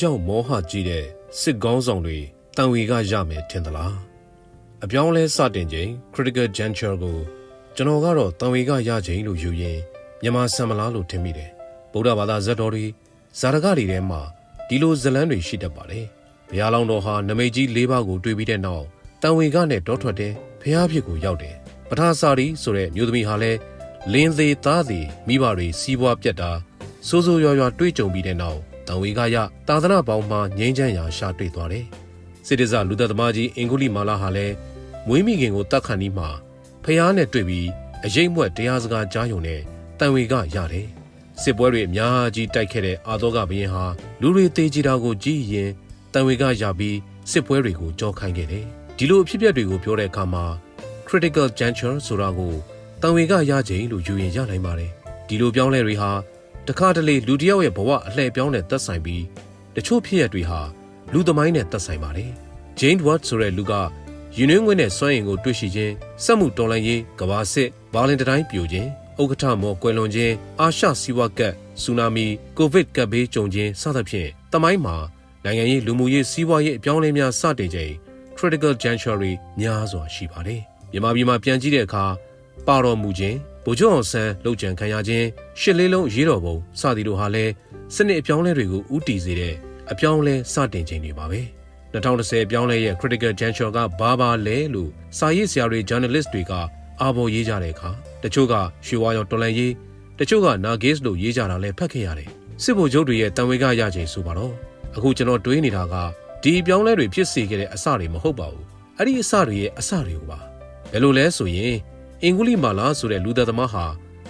ကြောင့်မောဟကြီးတဲ့စစ်ကောင်းဆောင်တွေတန်ဝေကရမယ်ထင်သလားအပြောင်းလဲစတင်ချိန် critical juncture ကိုကျွန်တော်ကတော့တန်ဝေကရချိန်လို့ယူရင်မြန်မာစံမလားလို့ထင်မိတယ်ဗုဒ္ဓဘာသာဇတ်တော်တွေဇာတကတွေထဲမှာဒီလိုဇလန်းတွေရှိတတ်ပါတယ်ဘုရားလောင်းတော်ဟာနမိတ်ကြီး၄ပါးကိုတွေ့ပြီးတဲ့နောက်တန်ဝေကနဲ့တောထွက်တဲ့ဘုရားဖြစ်ကိုရောက်တယ်ပထစာရီဆိုတဲ့မျိုးသမီးဟာလည်းလင်းသေးသားသေးမိဘတွေစီးပွားပြတ်တာစိုးစိုးရွားရွားတွေ့ကြုံပြီးတဲ့နောက် တန်ဝေကရတာသနာပေါင်းမှငိမ့်ချမ်းရာရှာတွေ့သွားတယ်စစ်တဇလူသက်သမားကြီးအင်္ဂုလိမာလာဟာလည်းမွေးမိခင်ကိုတတ်ခံဒီမှာဖះနဲ့တွေ့ပြီးအရေးမွက်တရားစကားကြားယုံနဲ့တန်ဝေကရတယ်စစ်ပွဲတွေအများကြီးတိုက်ခဲ့တဲ့အာသောကဘရင်ဟာလူတွေတေးကြည်တာကိုကြည့်ရင်တန်ဝေကရပြီးစစ်ပွဲတွေကိုကြောခိုင်းခဲ့တယ်ဒီလိုအဖြစ်အပျက်တွေကိုပြောတဲ့အခါမှာ critical juncture ဆိုတာကိုတန်ဝေကရချိန်လို့ယူရင်ရနိုင်ပါတယ်ဒီလိုပြောင်းလဲတွေဟာ တခါတလေလူတစ်ယောက်ရဲ့ဘဝအလှည့်ပြောင်းတဲ့သက်ဆိုင်ပြီးတချို့ဖြစ်ရပ်တွေဟာလူသမိုင်းနဲ့သက်ဆိုင်ပါတယ်ဂျိန်းဝတ်ဆိုတဲ့လူကယူနွေးငွေနဲ့စွမ်းရည်ကိုတွေ့ရှိခြင်းစက်မှုတော်လှန်ရေးကဘာစစ်ဘာလင်တိုင်းပြိုခြင်းဥက္ကဋ္ဌမော်ကွယ်လွန်ခြင်းအာရှစီးပွားကပ်ဆူနာမီကိုဗစ်ကပ်ဘေးကြုံခြင်းစသဖြင့်တမိုင်းမှာနိုင်ငံရေးလူမှုရေးစီးပွားရေးအပြောင်းအလဲများစတင်ချိန် critical juncture တွေများစွာရှိပါတယ်မြန်မာပြည်မှာပြန်ကြည့်တဲ့အခါပါတော်မူခြင်း ဗိုလ်ချုပ်အောင်ဆန်းလှုပ်ကြံခံရခြင်းရှစ်လေးလုံးရေးတော်ပုံစသည်တို့ဟာလည်းစနစ်အပြောင်းလဲတွေကိုဥတီစေတဲ့အပြောင်းလဲစတင်ခြင်းတွေပါပဲ2010ပြောင်းလဲရဲ့ critical juncture ကဘာပါလဲလို့စာရေးဆရာတွေ journalist တွေကအာဘော်ရေးကြတဲ့အခါတချို့ကရွှေဝါရောင်တော်လန်ရေးတချို့ကနာဂေ့စ်လို့ရေးကြတာလည်းဖတ်ခဲ့ရတယ်စစ်ဗိုလ်ချုပ်တွေရဲ့တန်ဝေကရခြင်းဆိုပါတော့အခုကျွန်တော်တွေးနေတာကဒီအပြောင်းလဲတွေဖြစ်စေခဲ့တဲ့အစတွေမဟုတ်ပါဘူးအဲ့ဒီအစတွေရဲ့အစတွေကိုပါဘယ်လိုလဲဆိုရင် အင်္ဂုလိမာလာဆိုတဲ့လူသက်သမားဟာ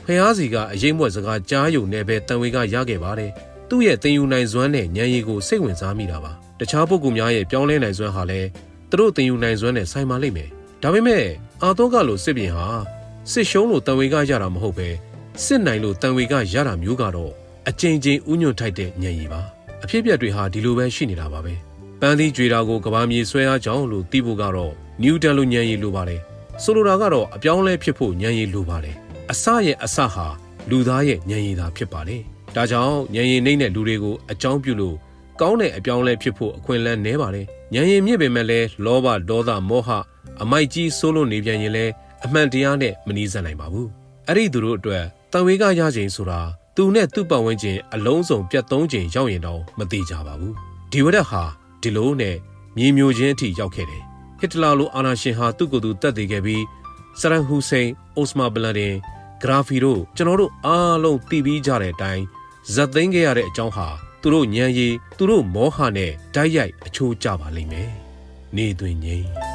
ဖျားစီကအရေးမွက်စကားကြားယုံနဲ့ပဲတန်ဝေကရခဲ့ပါတယ်သူ့ရဲ့တင်ယူနိုင်စွမ်းနဲ့ဉာဏ်ရည်ကိုစိတ်ဝင်စားမိတာပါတခြားပုဂ္ဂိုလ်များရဲ့ပြောင်းလဲနိုင်စွမ်းဟာလည်းသူတို့တင်ယူနိုင်စွမ်းနဲ့ဆိုင်ပါလိမ့်မယ်ဒါပေမဲ့အာသောကလိုစစ်ပြင်ဟာစစ်ရှုံးလို့တန်ဝေကရတာမဟုတ်ပဲစစ်နိုင်လို့တန်ဝေကရတာမျိုးကတော့အကြိမ်ကြိမ်ဥညွန့်ထိုက်တဲ့ဉာဏ်ရည်ပါအဖြစ်အပျက်တွေဟာဒီလိုပဲရှိနေတာပါပဲပန်းသီးကြွေတာကိုကဘာမြေဆွဲအားကြောင့်လို့သိဖို့ကတော့နျူတန်လိုဉာဏ်ရည်လိုပါတယ် ဆိုလိုတာကတော့အပြောင်းလဲဖြစ်ဖို့ဉာဏ်ရည်လိုပါတယ်အစရဲ့အစဟာလူသားရဲ့ဉာဏ်ရည်သာဖြစ်ပါတယ်ဒါကြောင့်ဉာဏ်ရည်နှိမ့်တဲ့လူတွေကိုအကြောင်းပြုလို့ကောင်းတဲ့အပြောင်းလဲဖြစ်ဖို့အခွင့်အလမ်းနည်းပါတယ်ဉာဏ်ရည်မြင့်ပေမဲ့လည်းလောဘဒေါသမောဟအမိုက်ကြီးဆိုးလို့နေပြန်ရင်လည်းအမှန်တရားနဲ့မနှီးစပ်နိုင်ပါဘူးအဲ့ဒီသူတို့အတွက်တန်ဝေကရခြင်းဆိုတာသူနဲ့သူ့ပတ်ဝန်းကျင်အလုံးစုံပြတ်သုံးချိန်ရောက်ရင်တော့မသေးကြပါဘူးဒီဝရက်ဟာဒီလိုနဲ့မြေမျိုးချင်းအထိရောက်ခဲ့တယ် ဟစ်တလာလိုအာနာရှင်ဟာသူ့ကိုယ်သူတတ်သိခဲ့ပြီးဆရန်ဟူစိန်အိုစမာဘလန်ဒင်ဂရာဖီတို့ကျွန်တော်တို့အားလုံးသိပြီးကြတဲ့အတိုင်းဇက်သိမ်းခဲ့ရတဲ့အကြောင်းဟာသူတို့ညံရည်သူတို့မောဟနဲ့တိုက်ရိုက်အချိုးကျပါလိမ့်မယ်နေသွင်းငိမ့်